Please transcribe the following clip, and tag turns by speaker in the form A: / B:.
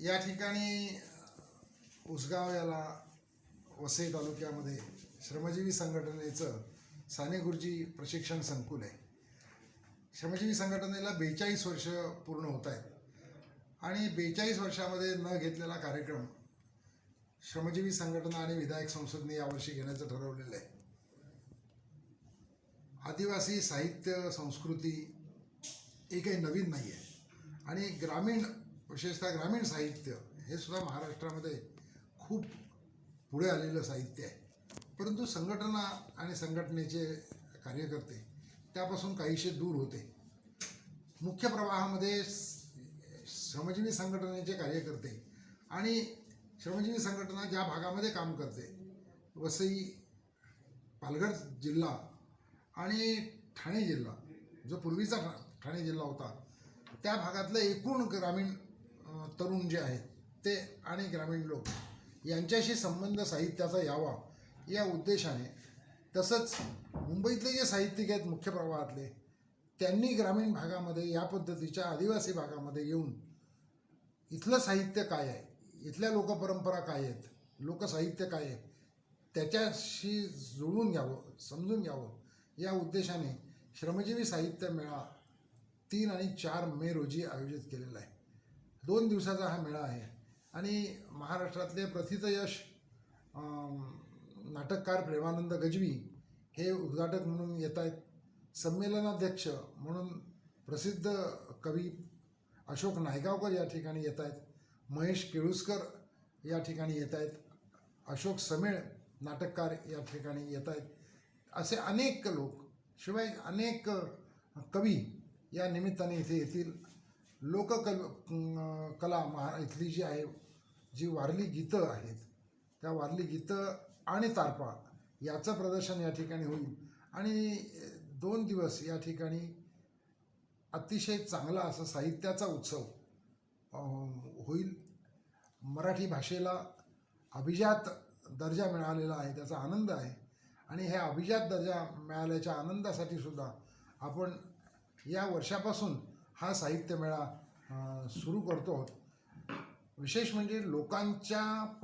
A: या ठिकाणी उसगाव याला वसई तालुक्यामध्ये श्रमजीवी संघटनेचं साने गुरुजी प्रशिक्षण संकुल आहे. श्रमजीवी संघटनेला बेचाळीस वर्ष पूर्ण होत आहेत. आणि बेचाळीस वर्षामध्ये न घेतलेला कार्यक्रम श्रमजीवी संघटना आणि विधायक संसदने यावर्षी घेण्याचं ठरवलेलं आहे. आदिवासी साहित्य संस्कृती हे काही नवीन नाही आहे आणि ग्रामीण विशेषतः ग्रामीण साहित्य हे सुद्धा महाराष्ट्रामध्ये खूप पुढे आलेलं साहित्य आहे. परंतु संघटना आणि संघटनेचे कार्यकर्ते त्यापासून काहीसे दूर होते. मुख्य प्रवाहामध्ये श्रमजीवी संघटनेचे कार्यकर्ते आणि श्रमजीवी संघटना ज्या भागामध्ये काम करते वसई पालघर जिल्हा आणि ठाणे जिल्हा जो पूर्वीचा ठा- ठाणे जिल्हा होता त्या भागातलं एकूण ग्रामीण तरुण जे आहेत ते आणि ग्रामीण लोक यांच्याशी संबंध साहित्याचा यावा या उद्देशाने तसंच मुंबईतले जे साहित्यिक आहेत मुख्य प्रवाहातले त्यांनी ग्रामीण भागामध्ये या पद्धतीच्या आदिवासी भागामध्ये येऊन इथलं साहित्य काय आहे इथल्या लोकपरंपरा काय आहेत लोकसाहित्य काय आहे त्याच्याशी जुळून घ्यावं समजून घ्यावं या उद्देशाने श्रमजीवी साहित्य मेळा तीन आणि चार मे रोजी आयोजित केलेला आहे. दोन दिवसाचा हा मेळा आहे. आणि महाराष्ट्रातले प्रथित यश नाटककार प्रेमानंद गजवी हे उद्घाटक म्हणून येत आहेत. संमेलनाध्यक्ष म्हणून प्रसिद्ध कवी अशोक नायगावकर या ठिकाणी येत आहेत. महेश केळुसकर या ठिकाणी येत आहेत. अशोक समेळ नाटककार या ठिकाणी येत आहेत. असे अनेक लोक शिवाय अनेक कवी या निमित्ताने इथे येतील. लोककल कला महा इथली जी आहे जी वारली गीतं आहेत त्या वारली गीतं आणि तारपा याचं प्रदर्शन या ठिकाणी होईल. आणि दोन दिवस या ठिकाणी अतिशय चांगला असा साहित्याचा उत्सव होईल. मराठी भाषेला अभिजात दर्जा मिळालेला आहे त्याचा आनंद आहे. आणि ह्या अभिजात दर्जा मिळाल्याच्या आनंदासाठी सुद्धा आपण या वर्षापासून हा साहित्य मेळा सुरू करतो. विशेष म्हणजे लोकांच्या